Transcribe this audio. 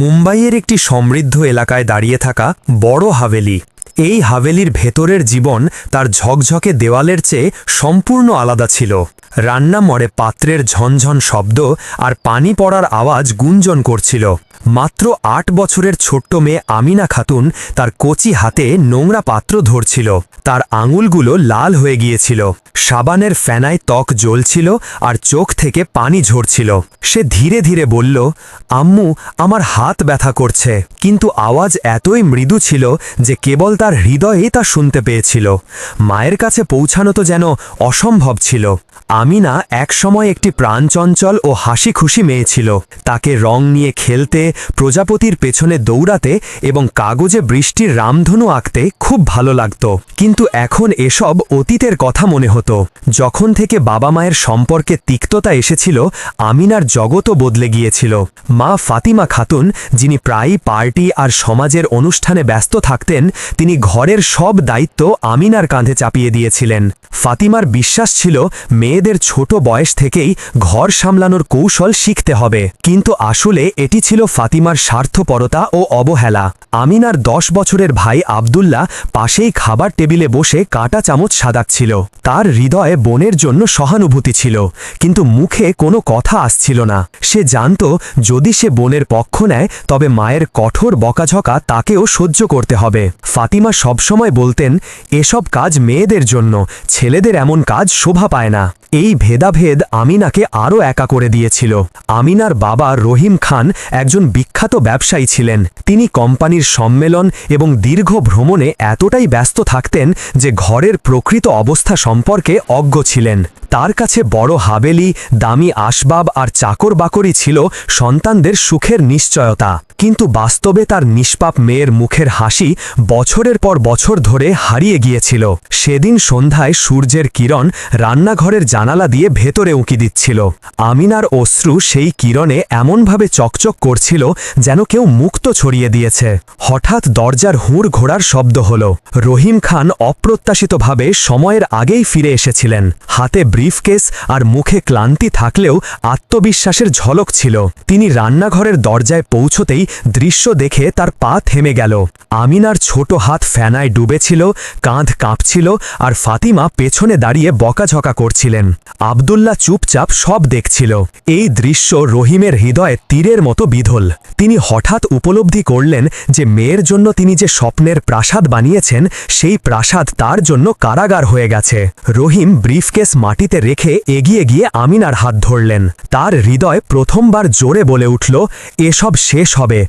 মুম্বাইয়ের একটি সমৃদ্ধ এলাকায় দাঁড়িয়ে থাকা বড় হাভেলি। এই হাভেলির ভেতরের জীবন তার ঝকঝকে দেওয়ালের চেয়ে সম্পূর্ণ আলাদা ছিল। রান্না মরে পাত্রের ঝনঝন শব্দ আর পানি পড়ার আওয়াজ গুঞ্জন করছিল। মাত্র আট বছরের ছোট্ট মেয়ে আমিনা খাতুন তার কচি হাতে নোংরা পাত্র ধরছিল। তার আঙুলগুলো লাল হয়ে গিয়েছিল। সাবানের ফেনায় ত্বক জ্বলছিল আর চোখ থেকে পানি ঝরছিল। সে ধীরে ধীরে বলল, আম্মু, আমার হাত ব্যথা করছে। কিন্তু আওয়াজ এতই মৃদু ছিল যে কেবল তার হৃদয়ে তা শুনতে পেয়েছিল। মায়ের কাছে পৌঁছানো তো যেন অসম্ভব ছিল। আমিনা একসময় একটি প্রাণচঞ্চল ও হাসি খুশি মেয়ে ছিল। তাকে রং নিয়ে খেলতে, প্রজাপতির পেছনে দৌড়াতে এবং কাগজে বৃষ্টির রামধনু আঁকতে খুব ভালো লাগত। কিন্তু এখন এসব অতীতের কথা মনে হতো। যখন থেকে বাবা মায়ের সম্পর্কে তিক্ততা এসেছিল, আমিনার জগতও বদলে গিয়েছিল। মা ফাতিমা খাতুন, যিনি প্রায়ই পার্টি আর সমাজের অনুষ্ঠানে ব্যস্ত থাকতেন, তিনি ঘরের সব দায়িত্ব আমিনার কাঁধে চাপিয়ে দিয়েছিলেন। ফাতিমার বিশ্বাস ছিল, মেয়েদের ছোট বয়স থেকেই ঘর সামলানোর কৌশল শিখতে হবে। কিন্তু আসলে এটি ছিল ফাতিমার স্বার্থপরতা ও অবহেলা। আমিনার দশ বছরের ভাই আবদুল্লাহ পাশেই খাবার টেবিলে বসে কাটা চামচ সাদাচ্ছিল তার হৃদয়ে বোনের জন্য সহানুভূতি ছিল, কিন্তু মুখে কোনো কথা আসছিল না। সে জানত, যদি সে বোনের পক্ষ নেয়, তবে মায়ের কঠোর বকাঝকা তাকেও সহ্য করতে হবে। ফাতিমা সবসময় বলতেন, এসব কাজ মেয়েদের জন্য, ছেলেদের এমন কাজ শোভা পায় না। এই ভেদাভেদ আমিনাকে আরও একা করে দিয়েছিল। আমিনার বাবা রহিম খান একজন বিখ্যাত ব্যবসায়ী ছিলেন। তিনি কোম্পানির সম্মেলন এবং দীর্ঘ ভ্রমণে এতটাই ব্যস্ত থাকতেন যে ঘরের প্রকৃত অবস্থা সম্পর্কে অজ্ঞ ছিলেন। তার কাছে বড় হাবেলি, দামি আসবাব আর চাকর বাকরি ছিল সন্তানদের সুখের নিশ্চয়তা। কিন্তু বাস্তবে তার নিষ্পাপ মেয়ের মুখের হাসি বছরের পর বছর ধরে হারিয়ে গিয়েছিল। সেদিন সন্ধ্যায় সূর্যের কিরণ রান্নাঘরের জানালা দিয়ে ভেতরে উঁকি দিচ্ছিল। আমিনার অশ্রু সেই কিরণে এমনভাবে চকচক করছিল যেন কেউ মুক্ত ছড়িয়ে দিয়েছে। হঠাৎ দরজার হুঁড় ঘোড়ার শব্দ হল। রহিম খান অপ্রত্যাশিতভাবে সময়ের আগেই ফিরে এসেছিলেন। হাতে ব্রিফকেস আর মুখে ক্লান্তি থাকলেও আত্মবিশ্বাসের ঝলক ছিল। তিনি রান্নাঘরের দরজায় পৌঁছতেই দৃশ্য দেখে তার পা থেমে গেল। আমিনার ছোট হাত ফ্যানায় ডুবেছিল, কাঁধ কাঁপছিল আর ফাতিমা পেছনে দাঁড়িয়ে বকাঝকা করছিলেন। আবদুল্লাহ চুপচাপ সব দেখছিল। এই দৃশ্য রহিমের হৃদয়ে তীরের মতো বিধল। তিনি হঠাৎ উপলব্ধি করলেন যে মেয়ের জন্য তিনি যে স্বপ্নের প্রাসাদ বানিয়েছেন, সেই প্রাসাদ তার জন্য কারাগার হয়ে গেছে। রহিম ব্রিফকেস মাটিতে রেখে এগিয়ে গিয়ে আমিনার হাত ধরলেন। তার হৃদয় প্রথমবার জোরে বলে উঠল, এসব শেষ হবে Yeah.